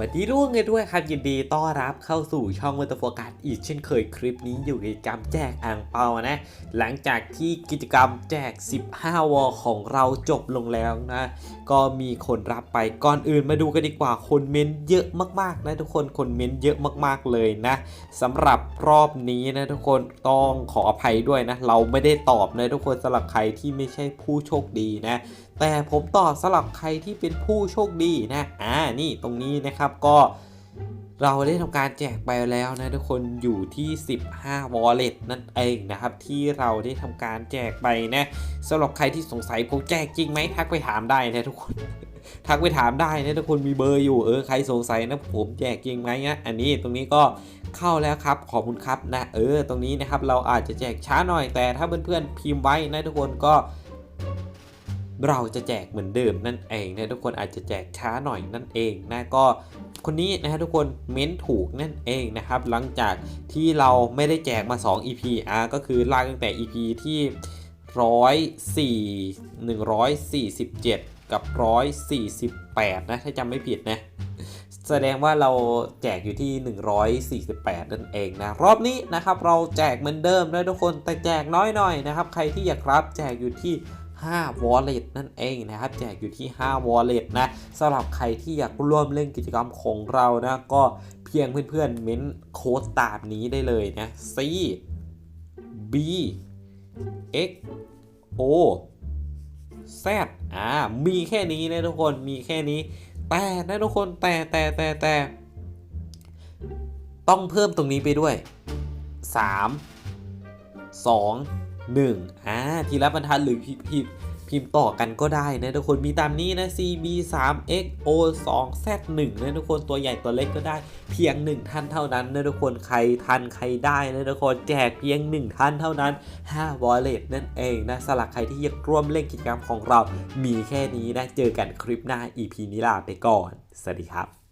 วัสดีรุ่งกันด้วยครับยินดีต้อนรับเข้าสู่ช่องวัตโฟกัสอีกเช่นเคยคลิปนี้อยู่กิจกรรมแจกอ่างเปานะ หลังจากที่กิจกรรมแจก 15 วอของเราจบลงแล้วนะ ก็มีคนรับไปก่อนอื่นมาดูกันดีกว่าคนเม้นเยอะมากๆนะทุกคนคนเม้นเยอะมากๆเลยนะสำหรับรอบนี้นะทุกคนต้องขออภัยด้วยนะ เราไม่ได้ตอบนะทุกคนสำหรับใครที่ไม่ใช่ผู้โชคดีนะ แต่ผมตอบสำหรับใครที่เป็นผู้โชคดีนะอ่านี่ตรงนี้นะครับับ ก็เราได้ทำการแจกไปแล้วนะทุกคนอยู่ที่ 15 wallet นั่นเองนะครับ ที่เราได้ทำการแจกไปนะสำหรับใครที่สงสัยผมแจกจริงไหมทักไปถามได้นะทุกคน ทักไปถามได้นะทุกคนมีเบอร์อยู่เออใครสงสัยนะผมแจกจริงไหมนะอันนี้ตรงนี้ก็เข้าแล้วครับขอบคุณครับนะเออ ตรงนี้นะครับเราอาจจะแจกช้าหน่อยแต่ถ้าเพื่อนๆพิมพ์ไว้นะทุกคนก็ เราจะแจกเหมือนเดิมนั่นเองนะทุกคนอาจจะแจกช้าหน่อยนั่นเองนะก็คนนี้นะฮะทุกคนเม้นถูกนั่นเองนะครับ หลังจากที่เราไม่ได้แจกมา 2 EP อะก็คือลากตั้งแต่ EP ที่104 147กับ148นะถ้าจำไม่ผิดนะแสดงว่าเราแจกอยู่ที่ 148 นั่นเองนะ รอบนี้นะครับเราแจกเหมือนเดิมนะทุกคนแต่แจกน้อยหน่อยนะครับ ใครที่อยากรับแจกอยู่ที่ 5 wallet นั่นเองนะครับแจกอยู่ที่ 5 wallet นะสำหรับใครที่อยากร่วมเล่นกิจกรรมของเรานะก็เพียงเพื่อนๆเม้นโค้ดตามนี้ได้เลยนะ C B X O Z อ่ามีแค่นี้นะทุกคนมีแค่นี้ แต่นะทุกคนแต่แต่แต่แต่ต้องเพิ่มตรงนี้ไปด้วย 3 2 1อ่าทีละบรรทัดหรือพิพิมพ์พิมพ์ต่อกันก็ได้นะทุกคนมีตามนี้นะ CB 3 X O 2 Z 1นะทุกคนตัวใหญ่ตัวเล็กก็ได้เพียง 1 ท่านเท่านั้นนะทุกคนใครทันใครได้นะทุกคนแจกเพียง 1 ท่านเท่านั้น5 wallet นั่นเองนะสำหรับใครที่อยากร่วมเล่นกิจกรรมของเรา มีแค่นี้นะเจอกันคลิปหน้า EP นี้ลาไปก่อน สวัสดีครับ